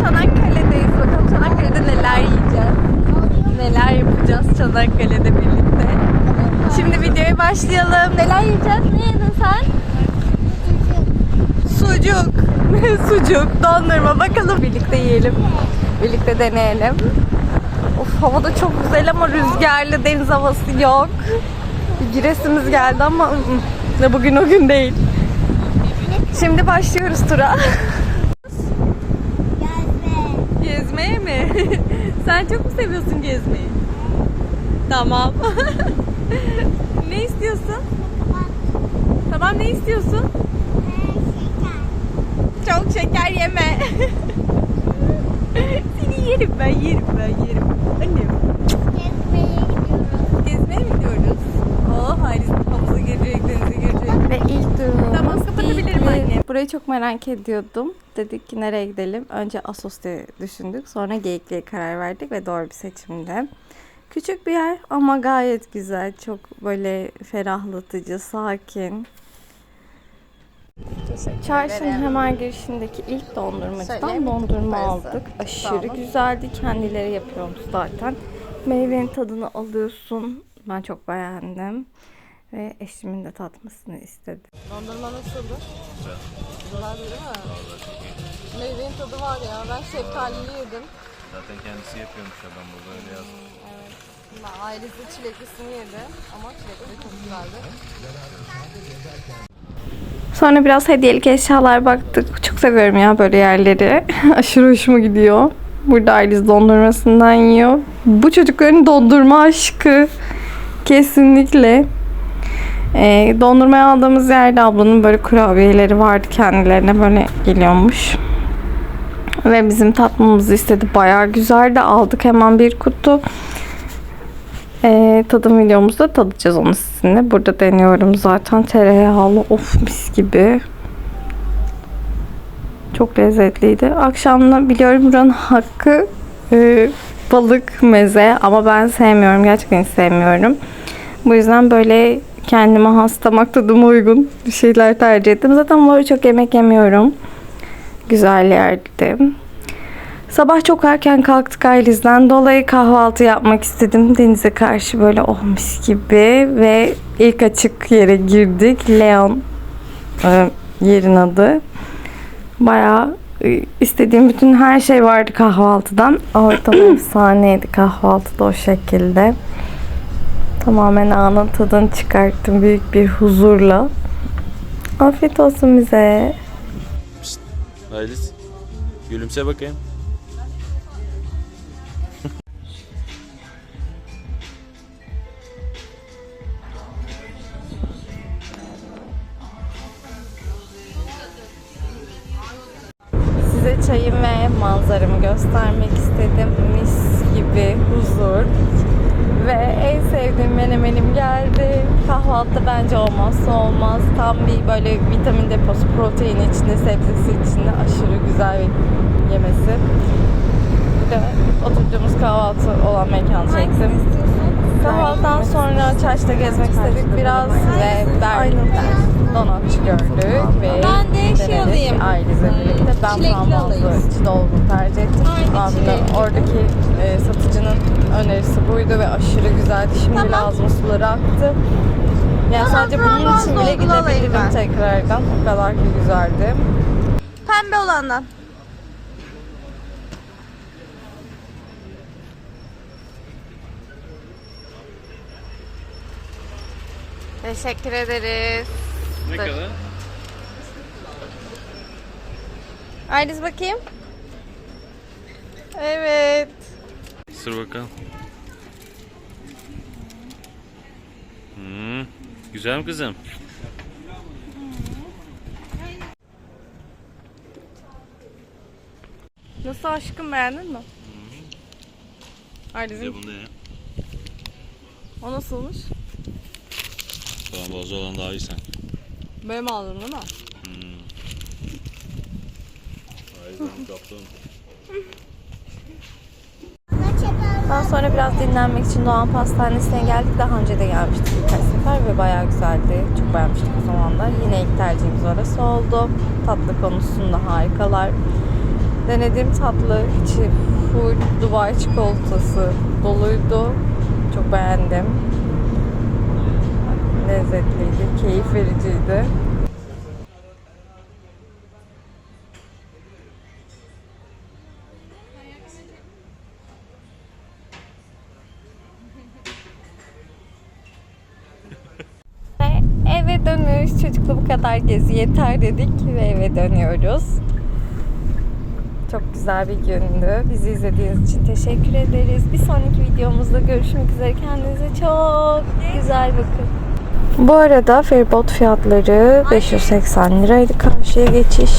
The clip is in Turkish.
Çanakkale'deyiz. Bakalım Çanakkale'de neler yiyeceğiz. Neler yapacağız Çanakkale'de birlikte. Şimdi videoya başlayalım. Neler yiyeceğiz? Ne yedin sen? Sucuk. Sucuk, dondurma. Bakalım birlikte yiyelim. Birlikte deneyelim. Of hava da çok güzel ama rüzgarlı deniz havası yok. Giresimiz geldi ama ı, ı, ne bugün o gün değil. Şimdi başlıyoruz tura. Gezmeye mi? Sen çok mu seviyorsun gezmeyi? Tamam. ne istiyorsun? Tamam ne istiyorsun? Çok şeker yeme. Seni yerim ben yerim ben yerim. Annem. Gezmeye mi gidiyoruz? Oh Halis havuza girecek, Burayı çok merak ediyordum. Dedik ki nereye gidelim? Önce Assos diye düşündük. Sonra Geyikli'ye karar verdik ve doğru bir seçimdi. Küçük bir yer ama gayet güzel. Çok böyle ferahlatıcı, sakin. Çarşının hemen girişindeki ilk dondurmacıdan dondurma aldık. Aşırı güzeldi. Kendileri yapıyormuş zaten. Meyvenin tadını alıyorsun. Ben çok beğendim. Ve eşimin de tatmasını istedim. Dondurma nasıldı? Güzel değil mi? Meyvenin tadı var ya. Ben şeftalili yedim. Zaten kendisi yapıyormuş adam burada öyle yazmış. Evet. Ben ailesi çileklisini yedi. Ama çilekli çok güzeldi. Sonra biraz hediyelik eşyalar baktık. Çok seviyorum ya böyle yerleri. Aşırı hoşuma gidiyor. Burada Ailes dondurmasından yiyor. Bu çocukların dondurma aşkı. Kesinlikle. Ee, dondurmaya aldığımız yerde ablanın böyle kurabiyeleri vardı kendilerine böyle geliyormuş. Ve bizim tatmamızı istedi. Bayağı güzeldi. Aldık hemen bir kutu. Ee, tadım videomuzda tadacağız onu sizinle. Burada deniyorum zaten tereyağlı. Of mis gibi. Çok lezzetliydi. Akşamda biliyorum buranın hakkı e, balık meze ama ben sevmiyorum. Gerçekten sevmiyorum. Bu yüzden böyle kendime has damak tadıma uygun bir şeyler tercih ettim. Zaten böyle çok yemek yemiyorum. Güzel yerdi. Sabah çok erken kalktık Ailiz'den dolayı kahvaltı yapmak istedim. Denize karşı böyle oh mis gibi ve ilk açık yere girdik. Leon e, yerin adı. Bayağı e, istediğim bütün her şey vardı kahvaltıdan. Ortam efsaneydi kahvaltıda o şekilde. Tamamen anın tadını çıkarttım büyük bir huzurla. Afiyet olsun bize. Ailis gülümse bakayım. Size çayım ve manzaramı göstermek istedim. Mis gibi huzur. Ve en sevdiğim menemenim geldi. Kahvaltıda bence olmazsa olmaz. Tam bir böyle vitamin deposu, protein içinde, sebzesi içinde aşırı güzel bir yemesi. Bir de oturduğumuz kahvaltı olan mekanı çektim. Kahvaltıdan sonra çarşıda gezmek istedik biraz ve Berlin'den donatçı gördük ve Ben de şey alayım. ailemizle birlikte. Ben frambuazlı içi dolgun tercih ettim. Aynı Abi de çilekli. oradaki e, satıcının önerisi buydu ve aşırı güzeldi. Şimdi Tamam. bile ağzıma suları aktı. Yani Tamam, sadece bunun için bile gidebilirim tekrardan. O kadar ki güzeldi. Pembe olandan. Teşekkür ederiz. Ne Dur. kadar? Ayliz bakayım. Evet. Sır bakalım. Hmm, güzel mi kızım? Nasıl aşkım beğendin mi? Ayliz'in de bunda ya. o nasılmış? Frambuazlı olan daha iyi sanki. Benim aldın değil mi? Hmm. Ailiz'in kaptım. Daha sonra biraz dinlenmek için Doğan Pastanesi'ne geldik. Daha önce de gelmiştik birkaç sefer ve bayağı güzeldi. Çok beğenmiştik o zaman da. Yine ilk tercihimiz orası oldu. Tatlı konusunda harikalar. Denediğim tatlı içi full Dubai çikolatası doluydu. Çok beğendim. Lezzetliydi, keyif vericiydi. Ve eve dönüş. Çocukla bu kadar gezi yeter dedik ve eve dönüyoruz. Çok güzel bir gündü. Bizi izlediğiniz için teşekkür ederiz. Bir sonraki videomuzda görüşmek üzere. Kendinize çok güzel bakın. Bu arada feribot fiyatları 580 liraydı karşıya geçiş.